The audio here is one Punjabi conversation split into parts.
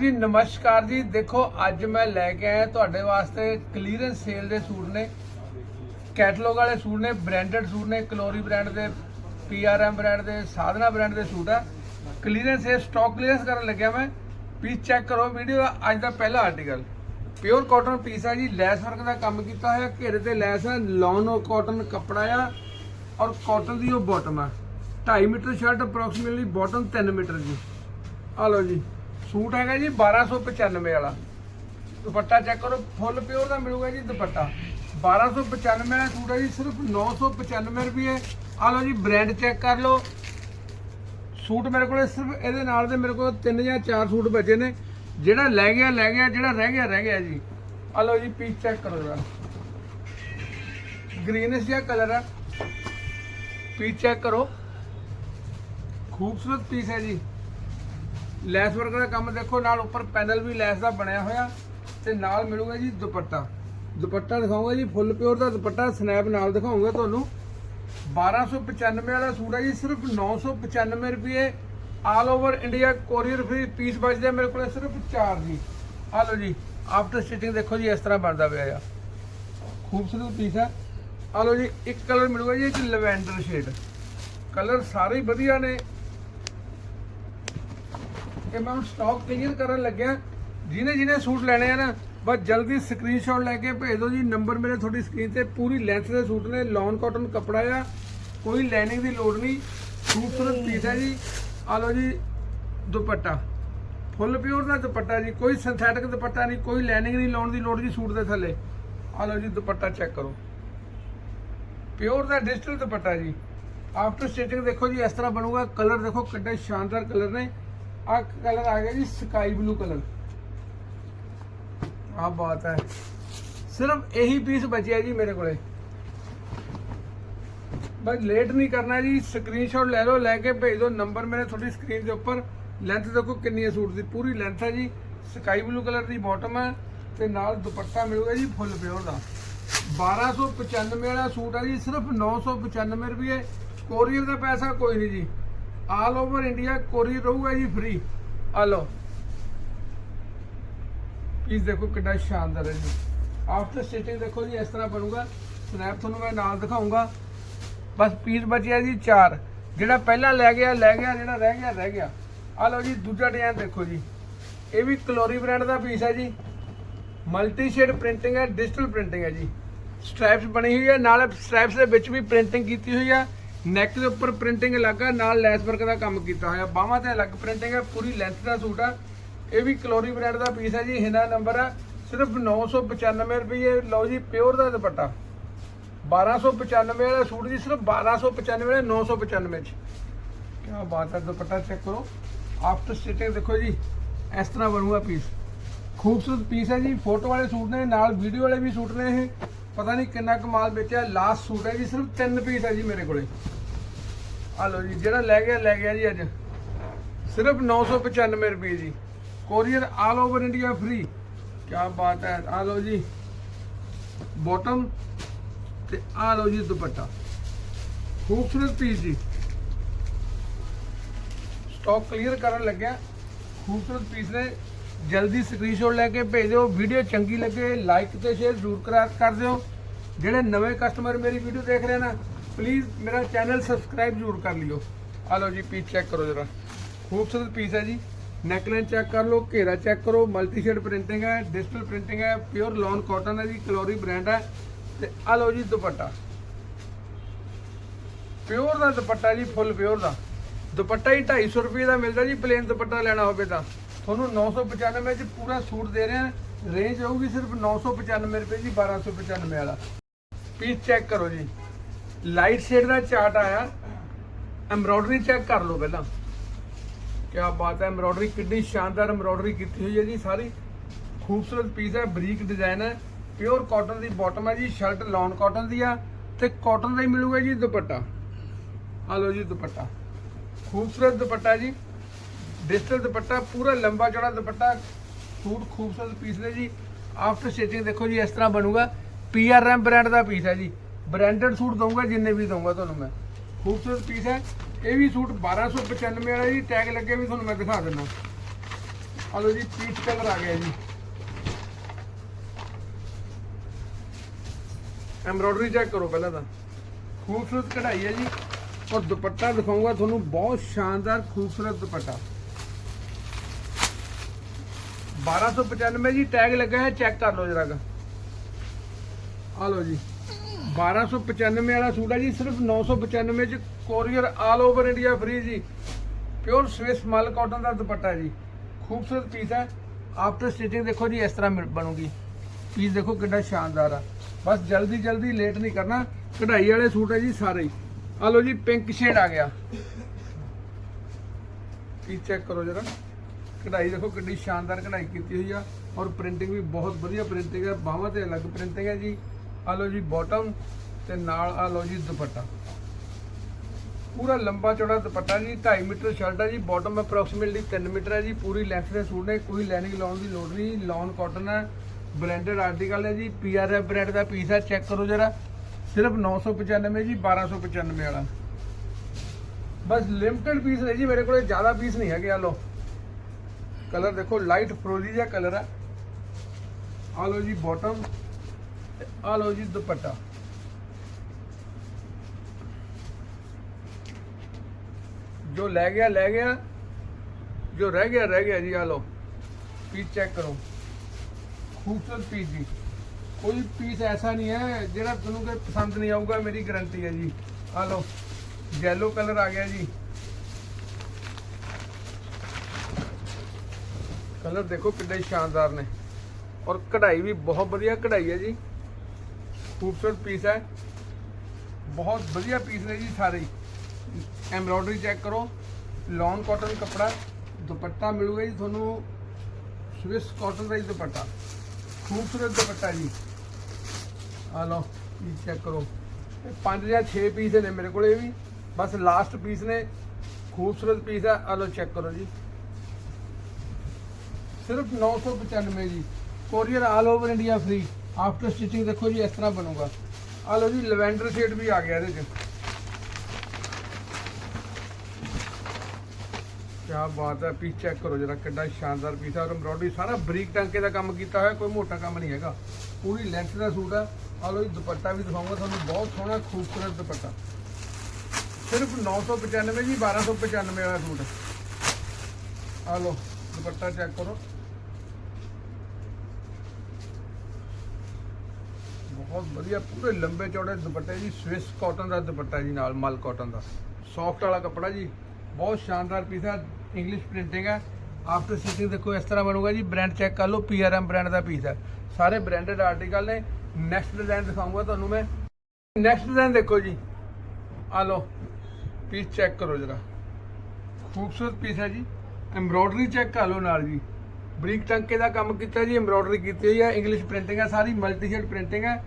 ਜੀ, ਨਮਸਕਾਰ ਜੀ। ਦੇਖੋ, ਅੱਜ ਮੈਂ ਲੈ ਕੇ ਆਇਆ ਤੁਹਾਡੇ ਵਾਸਤੇ ਕਲੀਅਰੈਂਸ ਸੇਲ ਦੇ ਸੂਟ ਨੇ। ਕੈਟਲੌਗ ਵਾਲੇ ਸੂਟ ਨੇ ਬ੍ਰਾਂਡਡ ਸੂਟ ਨੇ, ਕਲੋਰੀ ਬ੍ਰਾਂਡ ਦੇ ਪੀਆਰਐਮ ਬ੍ਰਾਂਡ ਦੇ, ਸਾਧਨਾ ਬ੍ਰਾਂਡ ਦੇ ਸੂਟ ਆ। ਕਲੀਅਰੈਂਸ ਸੇਲ ਸਟਾਕ ਕਲੀਅਰੈਂਸ ਕਰਨ ਲੱਗਿਆ ਮੈਂ। ਪੀਸ ਚੈੱਕ ਕਰੋ ਵੀਡੀਓ ਦਾ। ਅੱਜ ਦਾ ਪਹਿਲਾ ਆਰਟੀਕਲ ਪਿਓਰ ਕਾਟਨ ਪੀਸ ਆ ਜੀ। ਲੈਸ ਵਰਕ ਦਾ ਕੰਮ ਕੀਤਾ ਹੋਇਆ। ਘੇਰੇ ਤੇ ਲੈਸ ਆ। ਲੌਨ ਕਾਟਨ ਕੱਪੜਾ ਆ। ਔਰ ਕਾਟਨ ਦੀ ਉਹ ਬਾਟਮ ਆ। 2.5 metre shirt approximately bottom 3 metre ਜੀ ਆ ਲਓ ਜੀ। ਸੂਟ ਹੈਗਾ ਜੀ 1295 ਵਾਲਾ। ਦੁਪੱਟਾ ਚੈੱਕ ਕਰੋ ਫੁੱਲ ਪਿਓਰ ਦਾ ਮਿਲੂਗਾ ਜੀ ਦੁਪੱਟਾ। 1295 ਵਾਲਾ ਸੂਟ ਹੈ ਜੀ, ਸਿਰਫ 995 ਰੁਪਏ। ਆ ਲਓ ਜੀ ਬ੍ਰਾਂਡ ਚੈੱਕ ਕਰ ਲਓ। ਸੂਟ ਮੇਰੇ ਕੋਲ ਸਿਰਫ ਇਹਦੇ ਨਾਲ ਦੇ ਮੇਰੇ ਕੋਲ ਤਿੰਨ ਜਾਂ ਚਾਰ ਸੂਟ ਬਚੇ ਨੇ। ਜਿਹੜਾ ਲੈ ਗਿਆ ਲੈ ਗਿਆ, ਜਿਹੜਾ ਰਹਿ ਗਿਆ ਰਹਿ ਗਿਆ ਜੀ। ਆ ਲਓ ਜੀ ਪੀਸ ਚੈੱਕ ਕਰੋ ਜਰਾ। ਗ੍ਰੀਨਿਸ਼ ਜਿਹਾ ਕਲਰ ਹੈ ਪੀਸ ਚੈੱਕ ਕਰੋ। ਖੂਬਸੂਰਤ ਪੀਸ ਹੈ ਜੀ। ਲੈਸ ਵਰਕ ਦਾ ਕੰਮ ਦੇਖੋ, ਨਾਲ ਉੱਪਰ ਪੈਨਲ ਵੀ ਲੈਸ ਦਾ ਬਣਿਆ ਹੋਇਆ ਤੇ ਨਾਲ ਮਿਲੂਗਾ ਜੀ ਦੁਪੱਟਾ। ਦੁਪੱਟਾ ਦਿਖਾਉਂਗਾ ਜੀ, ਫੁੱਲ ਪਿਓਰ ਦਾ ਦੁਪੱਟਾ, ਸਨੈਪ ਨਾਲ ਦਿਖਾਉਂਗਾ ਤੁਹਾਨੂੰ। 1295 ਵਾਲਾ ਸੂਟ ਹੈ ਜੀ, ਸਿਰਫ 995 ਰੁਪਏ। All over India courier free piece ਬਚਦੇ ਆ ਮੇਰੇ ਕੋਲ ਸਿਰਫ 4 ਜੀ। ਆ ਲਓ ਜੀ ਆਫਟਰ ਸਟਿਚਿੰਗ ਦੇਖੋ ਜੀ, ਇਸ ਤਰ੍ਹਾਂ ਬਣਦਾ ਪਿਆ ਆ। ਖੂਬਸੂਰਤ ਪੀਸ ਹੈ ਆ ਲਓ ਜੀ, ਇੱਕ ਕਲਰ ਮਿਲੂਗਾ ਜੀ, ਇਹ ਲਵੈਂਡਰ ਸ਼ੇਡ ਕਲਰ ਸਾਰੇ ਵਧੀਆ ਨੇ। ਕਿ ਮੈਂ ਹੁਣ ਸਟਾਕ ਕਲੀਅਰ ਕਰਨ ਲੱਗਿਆ। ਜਿਹਨੇ ਜਿਹਨੇ ਸੂਟ ਲੈਣੇ ਆ ਨਾ, ਬਸ ਜਲਦੀ ਸਕਰੀਨਸ਼ਾਟ ਲੈ ਕੇ ਭੇਜ ਦਿਓ ਜੀ। ਨੰਬਰ ਮੇਰੇ ਤੁਹਾਡੀ ਸਕਰੀਨ ਤੇ ਪੂਰੀ ਲੈਂਥ ਦੇ ਸੂਟ ਨੇ ਲੌਨ ਕਾਟਨ ਕੱਪੜਾ ਆ। ਕੋਈ ਲਾਈਨਿੰਗ ਦੀ ਲੋੜ ਨਹੀਂ। ਖੂਬਸੂਰਤ ਪੀਸ ਹੈ ਜੀ। ਆ ਲਓ ਜੀ, ਦੁਪੱਟਾ। ਫੁੱਲ ਪਿਓਰ ਦਾ ਦੁਪੱਟਾ ਜੀ। ਕੋਈ ਸਿੰਥੈਟਿਕ ਦੁਪੱਟਾ ਨਹੀਂ, ਕੋਈ ਲਾਈਨਿੰਗ ਨਹੀਂ ਲਾਉਣ ਦੀ ਲੋੜ ਜੀ ਸੂਟ ਦੇ ਥੱਲੇ। ਆ ਲਓ ਜੀ, ਦੁਪੱਟਾ ਚੈੱਕ ਕਰੋ। ਪਿਓਰ ਦਾ ਡਿਜੀਟਲ ਦੁਪੱਟਾ ਜੀ। ਆਫਟਰ ਸਟਿਚਿੰਗ ਦੇਖੋ ਜੀ, ਇਸ ਤਰ੍ਹਾਂ ਬਣੂਗਾ। ਕਲਰ ਦੇਖੋ ਕਿੰਨੇ ਸ਼ਾਨਦਾਰ ਕਲਰ ਨੇ। ਆ ਕਲਰ ਆ ਗਿਆ ਜੀ ਸਕਾਈ ਬਲੂ ਕਲਰ ਆ ਬਾਤ ਹੈ। ਸਿਰਫ ਇਹੀ ਪੀਸ ਬਚਿਆ ਜੀ ਮੇਰੇ ਕੋਲੇ। ਬਸ ਲੇਟ ਨਹੀਂ ਕਰਨਾ ਜੀ ਸਕਰੀਨਸ਼ਾਟ ਲੈ ਲਓ, ਲੈ ਕੇ ਭੇਜ ਦਿਓ ਨੰਬਰ ਮੇਰੇ ਤੁਹਾਡੀ ਸਕਰੀਨ ਦੇ ਉੱਪਰ। ਲੈਂਥ ਦੇਖੋ ਕਿੰਨੀ ਹੈ ਸੂਟ ਦੀ, ਪੂਰੀ ਲੈਂਥ ਹੈ ਜੀ। ਸਕਾਈ ਬਲੂ ਕਲਰ ਦੀ ਬਾਟਮ ਹੈ ਤੇ ਨਾਲ ਦੁਪੱਟਾ ਮਿਲੂਗਾ ਜੀ ਫੁੱਲ ਪਿਓਰ ਦਾ। 1295 ਵਾਲਾ ਸੂਟ ਹੈ ਜੀ, ਸਿਰਫ 995 ਰੁਪਏ। ਕੋਰੀਅਰ ਦਾ ਪੈਸਾ ਕੋਈ ਨਹੀਂ ਜੀ। ਆਲ ਓਵਰ ਇੰਡੀਆ ਕੋਰੀਅਰ ਰਹੂਗਾ ਜੀ ਫ੍ਰੀ ਆ ਲਓ। ਪੀਸ ਦੇਖੋ ਕਿੰਨਾ ਸ਼ਾਨਦਾਰ ਹੈ ਜੀ। ਆਫਟਰ ਸਟਿਚਿੰਗ ਦੇਖੋ ਜੀ, ਇਸ ਤਰ੍ਹਾਂ ਬਣੂਗਾ। ਸਨੈਪ ਤੁਹਾਨੂੰ ਮੈਂ ਨਾਲ ਦਿਖਾਉਂਗਾ ਬਸ ਪੀਸ ਬਚਿਆ ਜੀ 4 ਜਿਹੜਾ ਪਹਿਲਾਂ ਲੈ ਗਿਆ ਲੈ ਗਿਆ, ਜਿਹੜਾ ਰਹਿ ਗਿਆ ਰਹਿ ਗਿਆ। ਆ ਲਓ ਜੀ, ਦੂਜਾ ਡਿਜ਼ਾਈਨ ਦੇਖੋ ਜੀ। ਇਹ ਵੀ ਕਲੋਰੀ ਬ੍ਰਾਂਡ ਦਾ ਪੀਸ ਹੈ ਜੀ। ਮਲਟੀ ਸ਼ੇਡ ਪ੍ਰਿੰਟਿੰਗ ਹੈ ਡਿਜੀਟਲ ਪ੍ਰਿੰਟਿੰਗ ਹੈ ਜੀ। ਸਟ੍ਰੈਪਸ ਬਣੀ ਹੋਈ ਹੈ, ਨਾਲ ਸਟ੍ਰੈਪਸ ਦੇ ਵਿੱਚ ਵੀ ਪ੍ਰਿੰਟਿੰਗ ਕੀਤੀ ਹੋਈ ਹੈ। ਨੈਕ ਦੇ ਉੱਪਰ ਪ੍ਰਿੰਟਿੰਗ ਲੱਗਾ ਨਾਲ ਲੈਸ ਵਰਕ ਦਾ ਕੰਮ ਕੀਤਾ ਹੋਇਆ। ਬਾਹਾਂ ਤੇ ਅਲੱਗ ਪ੍ਰਿੰਟਿੰਗ ਹੈ ਪੂਰੀ ਲੈਂਥ ਦਾ ਸੂਟ ਆ। ਇਹ ਵੀ ਕਲੋਰੀ ਬ੍ਰਾਂਡ ਦਾ ਪੀਸ ਹੈ ਜੀ, ਇਹਦਾ ਨੰਬਰ ਆ, ਸਿਰਫ 995 ਰੁਪਏ ਲਓ ਜੀ ਪਿਓਰ ਦਾ ਦੁਪੱਟਾ। 1295 ਵਾਲਾ ਸੂਟ ਜੀ, ਸਿਰਫ 1295 ਵਾਲਾ 995 ਚ। ਕੀ ਬਾਤ ਹੈ ਦੁਪੱਟਾ ਚੈੱਕ ਕਰੋ। ਆਫਟਰ ਸਟਿਚਿੰਗ ਦੇਖੋ ਜੀ, ਇਸ ਤਰ੍ਹਾਂ ਬਣੂਗਾ ਪੀਸ ਖੂਬਸੂਰਤ ਪੀਸ ਹੈ ਜੀ ਫੋਟੋ ਵਾਲੇ ਸੂਟ ਨੇ, ਨਾਲ ਵੀਡੀਓ ਵਾਲੇ ਵੀ ਸੂਟ ਨੇ ਇਹ। ਪਤਾ ਨਹੀਂ ਕਿੰਨਾ ਕਮਾਲ ਵੇਚਿਆ ਲਾਸਟ ਸੂਟ ਹੈ ਜੀ, ਸਿਰਫ ਤਿੰਨ ਪੀਸ ਹੈ ਜੀ ਮੇਰੇ ਕੋਲੇ। ਆ ਲਓ ਜੀ, ਜਿਹੜਾ ਲੈ ਗਿਆ ਲੈ ਗਿਆ ਜੀ ਅੱਜ। ਸਿਰਫ 995 ਰੁਪਏ ਜੀ। Courier all over India free ਕੀ ਬਾਤ ਹੈ। ਆ ਲਓ ਜੀ ਬਾਟਮ ਤੇ ਆ ਲਓ ਜੀ ਦੁਪੱਟਾ। ਖੂਬਸੂਰਤ ਪੀਸ ਜੀ। ਸਟਾਕ ਕਲੀਅਰ ਕਰਨ ਲੱਗਿਆ। ਖੂਬਸੂਰਤ ਪੀਸ ਨੇ। ਜਲਦੀ ਸਕਰੀਨਸ਼ਾਟ ਲੈ ਕੇ ਭੇਜ ਦਿਓ। ਵੀਡੀਓ ਚੰਗੀ ਲੱਗੇ ਲਾਈਕ ਤੇ ਸ਼ੇਅਰ ਜ਼ਰੂਰ ਕਰਾ ਕਰ ਦਿਓ। ਜਿਹੜੇ ਨਵੇਂ ਕਸਟਮਰ ਮੇਰੀ ਵੀਡੀਓ ਦੇਖ ਰਹੇ ਨਾ ਪਲੀਜ਼ ਮੇਰਾ ਚੈਨਲ ਸਬਸਕ੍ਰਾਈਬ ਜ਼ਰੂਰ ਕਰ ਲਿਓ। ਆ ਲਓ ਜੀ ਪੀਸ ਚੈੱਕ ਕਰੋ ਜਰਾ। ਖੂਬਸੂਰਤ ਪੀਸ ਹੈ ਜੀ। ਨੈਕਲਾਈਨ ਚੈੱਕ ਕਰ ਲਓ, ਘੇਰਾ ਚੈੱਕ ਕਰੋ ਮਲਟੀ ਸ਼ੇਡ ਪ੍ਰਿੰਟਿੰਗ ਹੈ ਡਿਜੀਟਲ ਪ੍ਰਿੰਟਿੰਗ ਹੈ ਪਿਓਰ ਲੌਨ ਕਾਟਨ ਹੈ ਜੀ ਕਲੋਰੀ ਬ੍ਰਾਂਡ ਹੈ। ਤੇ ਆ ਲਓ ਜੀ ਦੁਪੱਟਾ। ਪਿਓਰ ਦਾ ਦੁਪੱਟਾ ਜੀ ਫੁੱਲ ਪਿਓਰ ਦਾ। ਦੁਪੱਟਾ ਹੀ 250 ਰੁਪਏ ਦਾ ਮਿਲਦਾ ਜੀ ਪਲੇਨ ਦੁਪੱਟਾ ਲੈਣਾ ਹੋਵੇ ਤਾਂ। ਤੁਹਾਨੂੰ 995 ਚ ਪੂਰਾ ਸੂਟ ਦੇ ਰਹੇ ਹਾਂ। ਰੇਂਜ ਹੋਊਗੀ ਸਿਰਫ 995 ਰੁਪਏ ਜੀ 1295 ਵਾਲਾ। ਪੀਸ ਚੈੱਕ ਕਰੋ ਜੀ। ਲਾਈਟ ਸ਼ੇਡ ਦਾ ਚਾਰਟ ਆਇਆ। ਐਮਬ੍ਰੋਇਡਰੀ ਚੈੱਕ ਕਰ ਲਓ ਪਹਿਲਾਂ। ਕੀ ਬਾਤ ਹੈ ਐਮਬ੍ਰੋਇਡਰੀ ਕਿੰਨੀ ਸ਼ਾਨਦਾਰ ਐਮਬ੍ਰੋਇਡਰੀ ਕੀਤੀ ਹੋਈ ਹੈ ਜੀ ਸਾਰੀ। ਖੂਬਸੂਰਤ ਪੀਸ ਹੈ, ਬਰੀਕ ਡਿਜ਼ਾਈਨ ਹੈ। ਪਿਓਰ ਕਾਟਨ ਦੀ ਬਾਟਮ ਹੈ ਜੀ ਸ਼ਰਟ ਲੌਨ ਕਾਟਨ ਦੀ ਆ ਤੇ ਕਾਟਨ ਦਾ ਹੀ ਮਿਲੂਗਾ ਜੀ ਦੁਪੱਟਾ। ਆ ਲਓ ਜੀ ਦੁਪੱਟਾ। ਖੂਬਸੂਰਤ ਦੁਪੱਟਾ ਜੀ। ਡਿਜੀਟਲ ਦੁਪੱਟਾ, ਪੂਰਾ ਲੰਬਾ ਚੌੜਾ ਦੁਪੱਟਾ। ਸੂਟ ਖੂਬਸੂਰਤ ਪੀਸ ਨੇ ਜੀ। ਆਫਟਰ ਸਟਿਚਿੰਗ ਦੇਖੋ ਜੀ, ਇਸ ਤਰ੍ਹਾਂ ਬਣੂਗਾ। ਪੀਆਰਐਮ ਬ੍ਰਾਂਡ ਦਾ ਪੀਸ ਹੈ ਜੀ। ਬ੍ਰਾਂਡਡ ਸੂਟ ਦਊਂਗਾ, ਜਿੰਨੇ ਵੀ ਦਊਂਗਾ ਤੁਹਾਨੂੰ ਮੈਂ। ਖੂਬਸੂਰਤ ਪੀਸ ਹੈ। ਇਹ ਵੀ ਸੂਟ 1295 ਵਾਲਾ ਜੀ ਟੈਗ ਲੱਗੇ ਵੀ ਤੁਹਾਨੂੰ ਮੈਂ ਦਿਖਾ ਦਿੰਦਾ। ਆ ਲਓ ਜੀ ਪੀਚ ਕਲਰ ਆ ਗਿਆ ਜੀ। ਐਮਬ੍ਰੋਇਡਰੀ ਚੈੱਕ ਕਰੋ ਪਹਿਲਾਂ ਤਾਂ। ਖੂਬਸੂਰਤ ਕਢਾਈ ਹੈ ਜੀ। ਔਰ ਦੁਪੱਟਾ ਦਿਖਾਉਂਗਾ ਤੁਹਾਨੂੰ, ਬਹੁਤ ਸ਼ਾਨਦਾਰ ਖੂਬਸੂਰਤ ਦੁਪੱਟਾ। 1295 ਜੀ ਟੈਗ ਲੱਗਾ ਹੈ ਚੈੱਕ ਕਰ ਲਓ ਜਰਾ ਆ ਲਓ ਜੀ। 1295 ਵਾਲਾ ਸੂਟ ਹੈ ਜੀ, ਸਿਰਫ 995 ਚ courier all over India free ਜੀ। ਪਿਓਰ ਸਵਿਸ ਮਲ ਕਾਟਨ ਦਾ ਦੁਪੱਟਾ ਜੀ। ਖੂਬਸੂਰਤ ਪੀਸ ਹੈ। ਆਫਟਰ ਸਟਿਚਿੰਗ ਦੇਖੋ ਜੀ, ਇਸ ਤਰ੍ਹਾਂ ਮਿਲ- ਬਣੂਗੀ। ਪੀਸ ਦੇਖੋ ਕਿੰਨਾ ਸ਼ਾਨਦਾਰ ਆ। ਬਸ ਜਲਦੀ ਜਲਦੀ ਲੇਟ ਨਹੀਂ ਕਰਨਾ। ਕਢਾਈ ਵਾਲੇ ਸੂਟ ਹੈ ਜੀ ਸਾਰੇ ਹੀ। ਆ ਲਓ ਜੀ ਪਿੰਕ ਸ਼ੇਡ ਆ ਗਿਆ। ਪੀਸ ਚੈੱਕ ਕਰੋ ਜਰਾ। ਕਢਾਈ ਦੇਖੋ ਕਿੰਨੀ ਸ਼ਾਨਦਾਰ ਕਢਾਈ ਕੀਤੀ ਹੋਈ ਆ। ਔਰ ਪ੍ਰਿੰਟਿੰਗ ਵੀ ਬਹੁਤ ਵਧੀਆ ਪ੍ਰਿੰਟਿੰਗ ਹੈ। ਬਾਹਾਂ ਤੇ ਅਲੱਗ ਪ੍ਰਿੰਟਿੰਗ ਹੈ ਜੀ। ਆ ਲਓ ਜੀ ਬਾਟਮ ਤੇ ਨਾਲ ਆ ਲਓ ਜੀ ਦੁਪੱਟਾ। ਪੂਰਾ ਲੰਬਾ ਚੌੜਾ ਦੁਪੱਟਾ ਜੀ 2.5 ਮੀਟਰ ਸ਼ਰਟ ਹੈ ਜੀ ਬਾਟਮ ਅਪਰੋਕਸੀਮੇਟਲੀ 3 ਮੀਟਰ ਹੈ ਜੀ, ਪੂਰੀ ਲੈਂਥ ਦੇ ਸੂਟ ਨੇ, ਕੋਈ ਲਾਈਨਿੰਗ ਲਾਉਣ ਦੀ ਲੋੜ ਨਹੀਂ ਲੌਨ ਕਾਟਨ ਹੈ ਬਲੈਂਡਡ ਆਰਟੀਕਲ ਹੈ ਜੀ ਪੀਆਰਐਫ ਬ੍ਰਾਂਡ ਦਾ ਪੀਸ ਹੈ ਚੈੱਕ ਕਰੋ ਜਰਾ, ਸਿਰਫ 995 ਜੀ 1295 ਵਾਲਾ। ਬਸ ਲਿਮਟਿਡ ਪੀਸ ਨੇ ਜੀ, ਮੇਰੇ ਕੋਲੇ ਜ਼ਿਆਦਾ ਪੀਸ ਨਹੀਂ ਹੈਗੇ, ਆ ਲਓ। ਕਲਰ ਦੇਖੋ ਲਾਈਟ ਫਰੋਜ਼ੀ ਜਿਹਾ ਕਲਰ ਹੈ ਆ ਲਓ ਜੀ ਬਾਟਮ ਆ ਲਓ ਜੀ ਦੁਪੱਟਾ ਜੋ ਲੈ ਗਿਆ ਲੈ ਗਿਆ ਜੋ ਰਹਿ ਗਿਆ ਰਹਿ ਗਿਆ ਜੀ ਆ ਲਓ ਪੀਸ ਚੈੱਕ ਕਰੋ ਖੂਬਸੂਰਤ ਪੀਸ ਜੀ ਕੋਈ ਪੀਸ ਐਸਾ ਨਹੀਂ ਹੈ ਜਿਹੜਾ ਤੁਹਾਨੂੰ ਕੋਈ ਪਸੰਦ ਨਹੀਂ ਆਊਗਾ ਮੇਰੀ ਗਾਰੰਟੀ ਹੈ ਜੀ ਆ ਲਓ ਯੈਲੋ ਕਲਰ ਆ ਗਿਆ ਜੀ ਕਲਰ ਦੇਖੋ ਕਿੰਨੇ ਸ਼ਾਨਦਾਰ ਨੇ ਔਰ ਕਢਾਈ ਵੀ ਬਹੁਤ ਵਧੀਆ ਕਢਾਈ ਹੈ ਜੀ ਖੂਬਸੂਰਤ ਪੀਸ ਹੈ। ਬਹੁਤ ਵਧੀਆ ਪੀਸ ਨੇ ਜੀ ਸਾਰੇ। ਹੀ ਐਮਬ੍ਰੋਇਡਰੀ ਚੈੱਕ ਕਰੋ। ਲੌਨ ਕਾਟਨ ਕਪੜਾ, ਦੁਪੱਟਾ ਮਿਲੂਗਾ ਜੀ ਤੁਹਾਨੂੰ। ਸਵਿਸ ਕਾਟਨ ਦਾ ਹੀ ਦੁਪੱਟਾ। ਖੂਬਸੂਰਤ ਦੁਪੱਟਾ ਜੀ। ਆ ਲਓ, ਇਹ ਚੈੱਕ ਕਰੋ। ਇਹ ਪੰਜ ਜਾਂ 6 ਪੀਸ ਨੇ ਮੇਰੇ ਕੋਲ ਇਹ ਵੀ। ਬਸ ਲਾਸਟ ਪੀਸ ਨੇ। ਖੂਬਸੂਰਤ ਪੀਸ ਹੈ। ਆ ਲਓ ਚੈੱਕ ਕਰੋ ਜੀ। ਸਿਰਫ 995 ਜੀ। Courier all over India free after stitching ਦੇਖੋ ਜੀ, ਇਸ ਤਰ੍ਹਾਂ ਬਣੂਗਾ। ਆ ਲਓ ਜੀ, ਲਵੈਂਡਰ ਸ਼ੇਡ ਵੀ ਆ ਗਿਆ ਇਹਦੇ 'ਚ। ਕਿਆ ਬਾਤ ਹੈ ਪੀਸ ਚੈੱਕ ਕਰੋ ਜਰਾ ਕਿੰਨਾ ਸ਼ਾਨਦਾਰ ਪੀਸ ਹੈ। ਔਰ ਐਮਬ੍ਰੋਇਡਰੀ ਸਾਰਾ ਬਰੀਕ ਟਾਂਕੇ ਦਾ ਕੰਮ ਕੀਤਾ ਹੋਇਆ, ਕੋਈ ਮੋਟਾ ਕੰਮ ਨਹੀਂ ਹੈਗਾ। ਪੂਰੀ ਲੈਂਥ ਦਾ ਸੂਟ ਹੈ। ਆ ਲਓ ਜੀ, ਦੁਪੱਟਾ ਵੀ ਦਿਖਾਉਂਗਾ ਤੁਹਾਨੂੰ, ਬਹੁਤ ਸੋਹਣਾ, ਖੂਬਸੂਰਤ ਦੁਪੱਟਾ। ਸਿਰਫ 995 ਜੀ 1295 ਵਾਲਾ ਸੂਟ ਆ ਲਓ, ਦੁਪੱਟਾ ਚੈੱਕ ਕਰੋ। ਬਹੁਤ ਵਧੀਆ, ਪੂਰੇ ਲੰਬੇ ਚੌੜੇ ਦੁਪੱਟੇ ਜੀ ਸਵਿਸ ਕਾਟਨ ਦਾ ਦੁਪੱਟਾ ਜੀ ਨਾਲ, ਮਲ ਕਾਟਨ ਦਾ। ਸੌਫਟ ਵਾਲਾ ਕੱਪੜਾ ਜੀ, ਬਹੁਤ ਸ਼ਾਨਦਾਰ ਪੀਸ ਹੈ ਇੰਗਲਿਸ਼ ਪ੍ਰਿੰਟਿੰਗ ਹੈ। ਆਫਟਰ ਸੀਟਿੰਗ ਦੇਖੋ, ਇਸ ਤਰ੍ਹਾਂ ਬਣੂਗਾ ਜੀ ਬ੍ਰਾਂਡ ਚੈੱਕ ਕਰ ਲਓ ਪੀਆਰਐਮ ਬ੍ਰਾਂਡ ਦਾ ਪੀਸ ਹੈ। ਸਾਰੇ ਬ੍ਰਾਂਡਡ ਆਰਟੀਕਲ ਨੇ ਨੈਕਸਟ ਡਿਜ਼ਾਈਨ ਦਿਖਾਉਂਗਾ ਤੁਹਾਨੂੰ ਮੈਂ। ਨੈਕਸਟ ਡਿਜ਼ਾਈਨ ਦੇਖੋ ਜੀ। ਆ ਲਓ ਪੀਸ ਚੈੱਕ ਕਰੋ ਜਰਾ। ਖੂਬਸੂਰਤ ਪੀਸ ਹੈ ਜੀ। ਐਮਬ੍ਰੋਇਡਰੀ ਚੈੱਕ ਕਰ ਲਓ ਨਾਲ ਜੀ। ਬਰੀਕ ਟੰਕੇ ਦਾ ਕੰਮ ਕੀਤਾ ਜੀ ਐਮਬ੍ਰੋਇਡਰੀ ਕੀਤੀ ਹੋਈ ਹੈ ਇੰਗਲਿਸ਼ ਪ੍ਰਿੰਟਿੰਗ ਹੈ, ਸਾਰੀ ਮਲਟੀ ਸ਼ੇਡ ਪ੍ਰਿੰਟਿੰਗ ਹੈ।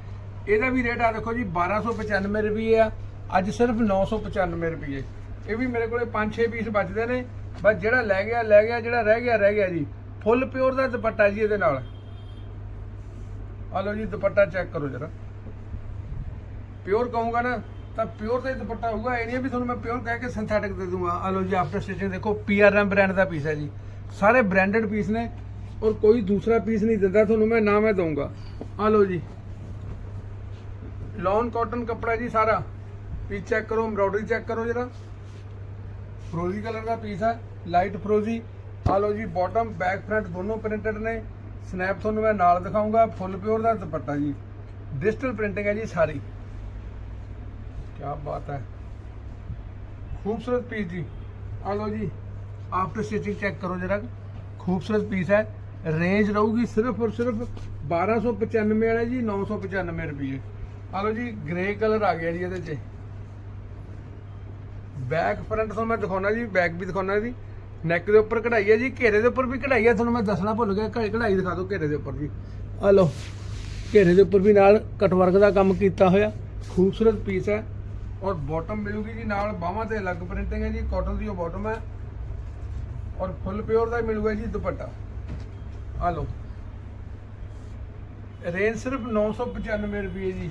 ਇਹਦਾ ਵੀ ਰੇਟ ਆ ਦੇਖੋ ਜੀ 1295 ਰੁਪਏ ਆ। ਅੱਜ ਸਿਰਫ 995 ਰੁਪਏ। ਇਹ ਵੀ ਮੇਰੇ ਕੋਲੇ 5-6 ਪੀਸ ਬਚਦੇ ਨੇ। ਬਸ ਜਿਹੜਾ ਲੈ ਗਿਆ ਲੈ ਗਿਆ, ਜਿਹੜਾ ਰਹਿ ਗਿਆ ਰਹਿ ਗਿਆ ਜੀ। ਫੁੱਲ ਪਿਓਰ ਦਾ ਦੁਪੱਟਾ ਜੀ ਇਹਦੇ ਨਾਲ। ਆ ਲਓ ਜੀ, ਦੁਪੱਟਾ ਚੈੱਕ ਕਰੋ ਜਰਾ। ਪਿਓਰ ਕਹੂੰਗਾ ਨਾ, ਤਾਂ ਪਿਓਰ ਦਾ ਹੀ ਦੁਪੱਟਾ ਹੋਊਗਾ। ਇਹ ਨਹੀਂ ਵੀ ਤੁਹਾਨੂੰ ਮੈਂ ਪਿਓਰ ਕਹਿ ਕੇ ਸਿੰਥੈਟਿਕ ਦੇ ਦੂੰਗਾ। ਆ ਲਓ ਜੀ ਆਫਟਰ ਸਟਿਚਿੰਗ ਦੇਖੋ ਪੀਆਰਐਮ ਬ੍ਰਾਂਡ ਦਾ ਪੀਸ ਹੈ ਜੀ। ਸਾਰੇ ਬ੍ਰਾਂਡਡ ਪੀਸ ਨੇ। ਔਰ ਕੋਈ ਦੂਸਰਾ ਪੀਸ ਨਹੀਂ ਦਿੰਦਾ ਤੁਹਾਨੂੰ ਮੈਂ, ਨਾ ਮੈਂ ਦਊਂਗਾ। ਆ ਲਓ ਜੀ। ਲੌਨ ਕਾਟਨ ਕੱਪੜਾ ਜੀ ਸਾਰਾ ਪੀਸ ਚੈੱਕ ਕਰੋ ਐਮਬ੍ਰੋਇਡਰੀ ਚੈੱਕ ਕਰੋ ਜਰਾ ਫਰੋਜ਼ੀ ਕਲਰ ਦਾ ਪੀਸ ਹੈ ਲਾਈਟ ਫਰੋਜ਼ੀ ਆ ਲਓ ਜੀ ਬਾਟਮ ਬੈਕ ਫਰੰਟ ਦੋਨੋਂ ਪ੍ਰਿੰਟਡ ਨੇ ਸਨੈਪ ਤੁਹਾਨੂੰ ਮੈਂ ਨਾਲ ਦਿਖਾਉਂਗਾ ਫੁੱਲ ਪਿਓਰ ਦਾ ਦੁਪੱਟਾ ਜੀ ਡਿਜੀਟਲ ਪ੍ਰਿੰਟਿੰਗ ਹੈ ਜੀ ਸਾਰੀ ਕੀ ਬਾਤ ਹੈ ਖੂਬਸੂਰਤ ਪੀਸ ਜੀ ਆ ਲਓ ਜੀ ਆਫਟਰ ਸਟਿਚਿੰਗ ਚੈੱਕ ਕਰੋ ਜਰਾ ਖੂਬਸੂਰਤ ਪੀਸ ਹੈ ਰੇਂਜ ਰਹੂਗੀ ਸਿਰਫ ਔਰ ਸਿਰਫ 1295 ਵਾਲਾ ਜੀ 995 ਰੁਪਏ ਆ ਲਓ ਜੀ ਗ੍ਰੇ ਕਲਰ ਆ ਗਿਆ ਜੀ ਇਹਦੇ 'ਚ। ਬੈਕ ਫਰੰਟ ਤੋਂ ਮੈਂ ਦਿਖਾਉਣਾ ਜੀ ਬੈਕ ਵੀ ਦਿਖਾਉਣਾ ਜੀ। ਨੈਕ ਦੇ ਉੱਪਰ ਕਢਾਈ ਹੈ ਜੀ, ਘੇਰੇ ਦੇ ਉੱਪਰ ਵੀ ਕਢਾਈ ਹੈ ਤੁਹਾਨੂੰ ਮੈਂ ਦੱਸਣਾ ਭੁੱਲ ਗਿਆ ਕਢਾਈ ਦਿਖਾ ਦਿਓ ਘੇਰੇ ਦੇ ਉੱਪਰ ਵੀ। ਆ ਲਓ, ਘੇਰੇ ਦੇ ਉੱਪਰ ਵੀ ਨਾਲ ਕਟਵਰਕ ਦਾ ਕੰਮ ਕੀਤਾ ਹੋਇਆ, ਖੂਬਸੂਰਤ ਪੀਸ ਹੈ। ਔਰ ਬਾਟਮ ਮਿਲੂਗੀ ਜੀ ਨਾਲ, ਬਾਹਾਂ ਤੇ ਅਲੱਗ ਪ੍ਰਿੰਟਿੰਗ ਹੈ ਜੀ ਕਾਟਨ ਦੀ ਉਹ ਬਾਟਮ ਹੈ। ਔਰ ਫੁੱਲ ਪਿਓਰ ਦਾ ਮਿਲੂਗਾ ਜੀ ਦੁਪੱਟਾ। ਆ ਲਓ। ਰੇਂਜ ਸਿਰਫ 995 ਰੁਪਏ ਜੀ।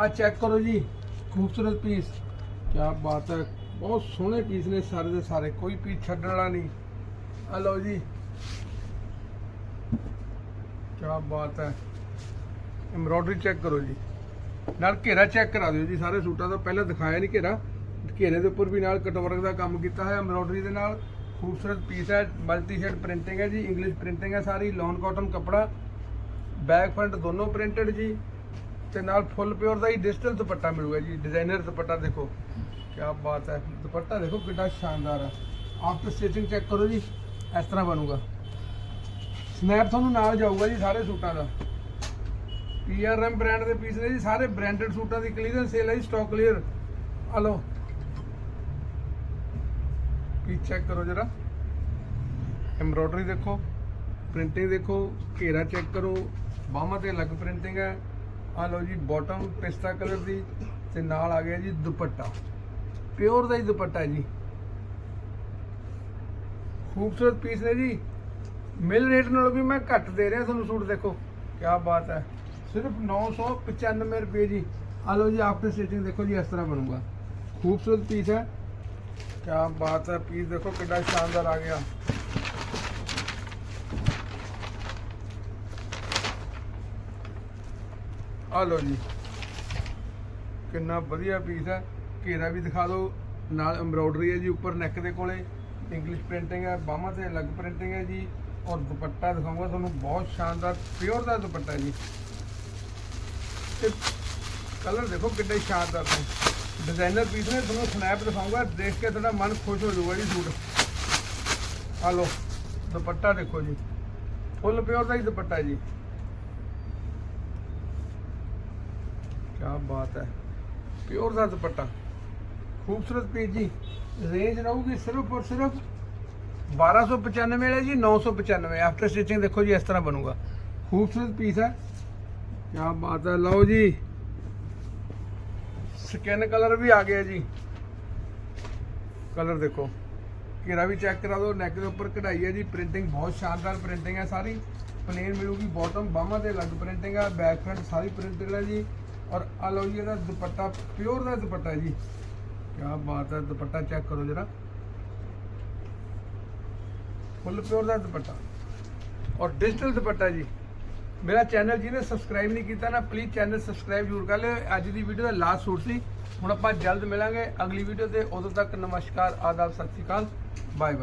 ਆ ਚੈੱਕ ਕਰੋ ਜੀ। ਖੂਬਸੂਰਤ ਪੀਸ ਕੀ ਬਾਤ ਹੈ। ਬਹੁਤ ਸੋਹਣੇ ਪੀਸ ਨੇ ਸਾਰੇ ਦੇ ਸਾਰੇ। ਕੋਈ ਪੀਸ ਛੱਡਣ ਵਾਲਾ ਨਹੀਂ। ਆ ਲਓ ਜੀ। ਕੀ ਬਾਤ ਹੈ। ਐਮਬ੍ਰੋਇਡਰੀ ਚੈੱਕ ਕਰੋ ਜੀ। ਨਾਲ ਘੇਰਾ ਚੈੱਕ ਕਰਾ ਦਿਓ ਜੀ। ਸਾਰੇ ਸੂਟਾਂ ਦਾ ਪਹਿਲਾਂ ਦਿਖਾਇਆ ਨਹੀਂ ਘੇਰਾ। ਘੇਰੇ ਦੇ ਉੱਪਰ ਵੀ ਨਾਲ ਕਟਵਰਕ ਦਾ ਕੰਮ ਕੀਤਾ ਹੈ ਐਮਬ੍ਰੋਇਡਰੀ ਦੇ ਨਾਲ। ਖੂਬਸੂਰਤ ਪੀਸ ਹੈ। ਮਲਟੀ ਸ਼ੇਡ ਪ੍ਰਿੰਟਿੰਗ ਹੈ ਜੀ। ਇੰਗਲਿਸ਼ ਪ੍ਰਿੰਟਿੰਗ ਹੈ ਸਾਰੀ। ਲੌਨ ਕਾਟਨ ਕੱਪੜਾ। ਬੈਕ ਫਰੰਟ ਦੋਨੋਂ ਪ੍ਰਿੰਟਡ ਜੀ। ਤੇ ਨਾਲ ਫੁੱਲ ਪਿਓਰ ਦਾ ਹੀ ਡਿਜੀਟਲ ਦੁਪੱਟਾ ਮਿਲੂਗਾ ਜੀ, ਡਿਜ਼ਾਈਨਰ ਦੁਪੱਟਾ ਦੇਖੋ। ਕੀ ਬਾਤ ਹੈ, ਦੁਪੱਟਾ ਦੇਖੋ ਕਿੰਨਾ ਸ਼ਾਨਦਾਰ ਹੈ। ਆਫਟਰ ਸਟਿਚਿੰਗ ਚੈੱਕ ਕਰੋ ਜੀ, ਇਸ ਤਰ੍ਹਾਂ ਬਣੂਗਾ। ਸਨੈਪ ਤੁਹਾਨੂੰ ਨਾਲ ਜਾਊਗਾ ਜੀ ਸਾਰੇ ਸੂਟਾਂ ਦਾ। ਪੀਆਰਐਮ ਬ੍ਰਾਂਡ ਦੇ ਪੀਸ ਨੇ ਜੀ, ਸਾਰੇ ਬ੍ਰਾਂਡਡ ਸੂਟਾਂ ਦੀ ਕਲੀਅਰੈਂਸ ਸੇਲ ਹੈ ਜੀ ਸਟਾਕ ਕਲੀਅਰ ਆ ਲਓ। ਪੀਸ ਚੈੱਕ ਕਰੋ ਜਰਾ। ਐਮਬ੍ਰੋਇਡਰੀ ਦੇਖੋ ਪ੍ਰਿੰਟਿੰਗ ਦੇਖੋ, ਘੇਰਾ ਚੈੱਕ ਕਰੋ। ਬਾਹਾਂ ਤੇ ਅਲੱਗ ਪ੍ਰਿੰਟਿੰਗ ਹੈ। ਆ ਲਓ ਜੀ ਬਾਟਮ ਪਿਸਤਾ ਕਲਰ ਦੀ ਤੇ ਨਾਲ ਆ ਗਿਆ ਜੀ ਦੁਪੱਟਾ। ਪਿਓਰ ਦਾ ਹੀ ਦੁਪੱਟਾ ਹੈ ਜੀ। ਖੂਬਸੂਰਤ ਪੀਸ ਨੇ ਜੀ। ਮਿਲ ਰੇਟ ਨਾਲੋਂ ਵੀ ਮੈਂ ਘੱਟ ਦੇ ਰਿਹਾ ਤੁਹਾਨੂੰ ਸੂਟ ਦੇਖੋ ਕੀ ਬਾਤ ਹੈ। ਸਿਰਫ 995 ਰੁਪਏ ਜੀ। ਆ ਲਓ ਜੀ ਆਫਟਰ ਸਟਿਚਿੰਗ ਦੇਖੋ ਜੀ, ਇਸ ਤਰ੍ਹਾਂ ਬਣੂਗਾ। ਖੂਬਸੂਰਤ ਪੀਸ ਹੈ। ਕੀ ਬਾਤ ਹੈ ਪੀਸ ਦੇਖੋ ਕਿੰਨਾ ਸ਼ਾਨਦਾਰ ਆ ਗਿਆ। ਆ ਲਓ ਜੀ। ਕਿੰਨਾ ਵਧੀਆ ਪੀਸ ਹੈ। ਘੇਰਾ ਵੀ ਦਿਖਾ ਦਿਓ। ਨਾਲ ਐਮਬ੍ਰੋਇਡਰੀ ਹੈ ਜੀ ਉੱਪਰ ਨੈਕ ਦੇ ਕੋਲੇ। ਇੰਗਲਿਸ਼ ਪ੍ਰਿੰਟਿੰਗ ਹੈ, ਬਾਹਾਂ ਤੇ ਅਲੱਗ ਪ੍ਰਿੰਟਿੰਗ ਹੈ ਜੀ। ਔਰ ਦੁਪੱਟਾ ਦਿਖਾਊਂਗਾ ਤੁਹਾਨੂੰ। ਬਹੁਤ ਸ਼ਾਨਦਾਰ ਪਿਓਰ ਦਾ ਦੁਪੱਟਾ ਜੀ। ਤੇ ਕਲਰ ਦੇਖੋ ਕਿੰਨੇ ਸ਼ਾਨਦਾਰ ਨੇ। ਡਿਜ਼ਾਈਨਰ ਪੀਸ ਨੇ, ਤੁਹਾਨੂੰ ਸਨੈਪ ਦਿਖਾਊਂਗਾ ਦੇਖ ਕੇ ਤੁਹਾਡਾ ਮਨ ਖੁਸ਼ ਹੋ ਜਾਊਗਾ ਜੀ ਸੂਟ। ਆ ਲਓ, ਦੁਪੱਟਾ ਦੇਖੋ ਜੀ। ਫੁੱਲ ਪਿਓਰ ਦਾ ਹੀ ਦੁਪੱਟਾ ਜੀ। ਕੀ ਬਾਤ ਹੈ। ਪਿਓਰ ਦਾ ਦੁਪੱਟਾ। ਖੂਬਸੂਰਤ ਪੀਸ ਜੀ ਰੇਂਜ ਰਹੂਗੀ ਸਿਰਫ ਔਰ ਸਿਰਫ 1295 ਹੈ ਜੀ 995 ਆਫਟਰ ਸਟਿਚਿੰਗ ਦੇਖੋ ਜੀ, ਇਸ ਤਰ੍ਹਾਂ ਬਣੂਗਾ। ਖੂਬਸੂਰਤ ਪੀਸ ਹੈ। ਕੀ ਬਾਤ ਹੈ, ਲਓ ਜੀ। ਸਕਿਨ ਕਲਰ ਵੀ ਆ ਗਿਆ ਜੀ। ਕਲਰ ਦੇਖੋ। ਘੇਰਾ ਵੀ ਚੈੱਕ ਕਰਾ ਦਿਓ ਨੈਕ ਦੇ ਉੱਪਰ ਕਢਾਈ ਹੈ ਜੀ। ਪ੍ਰਿੰਟਿੰਗ ਬਹੁਤ ਸ਼ਾਨਦਾਰ ਪ੍ਰਿੰਟਿੰਗ ਹੈ ਸਾਰੀ। ਪਲੇਨ ਮਿਲੂਗੀ ਬਾਟਮ ਬਾਹਾਂ ਤੇ ਅਲੱਗ ਪ੍ਰਿੰਟਿੰਗ ਹੈ। ਬੈਕ ਫਰੰਟ ਸਾਰੀ ਪ੍ਰਿੰਟਡ ਹੈ ਜੀ। ਔਰ ਆ ਲਓ ਜੀ ਇਹਦਾ ਦੁਪੱਟਾ ਪਿਓਰ ਦਾ ਦੁਪੱਟਾ ਜੀ। ਕੀ ਬਾਤ ਹੈ, ਦੁਪੱਟਾ ਚੈੱਕ ਕਰੋ ਜਰਾ। ਫੁੱਲ ਪਿਓਰ ਦਾ ਦੁਪੱਟਾ। ਔਰ ਡਿਜੀਟਲ ਦੁਪੱਟਾ ਜੀ। ਮੇਰਾ ਚੈਨਲ ਜਿਹਨੇ ਸਬਸਕ੍ਰਾਈਬ ਨਹੀਂ ਕੀਤਾ ਨਾ ਪਲੀਜ਼ ਚੈਨਲ ਸਬਸਕ੍ਰਾਈਬ ਜ਼ਰੂਰ ਕਰ ਲਿਓ। ਅੱਜ ਦੀ ਵੀਡੀਓ ਦਾ ਲਾਸਟ ਸੂਟ ਸੀ। ਹੁਣ ਆਪਾਂ ਜਲਦ ਮਿਲਾਂਗੇ ਅਗਲੀ ਵੀਡੀਓ ਤੇ। ਉਦੋਂ ਤੱਕ ਨਮਸਕਾਰ, ਆਦਾਬ, ਸਤਿ ਸ਼੍ਰੀ ਅਕਾਲ। ਬਾਏ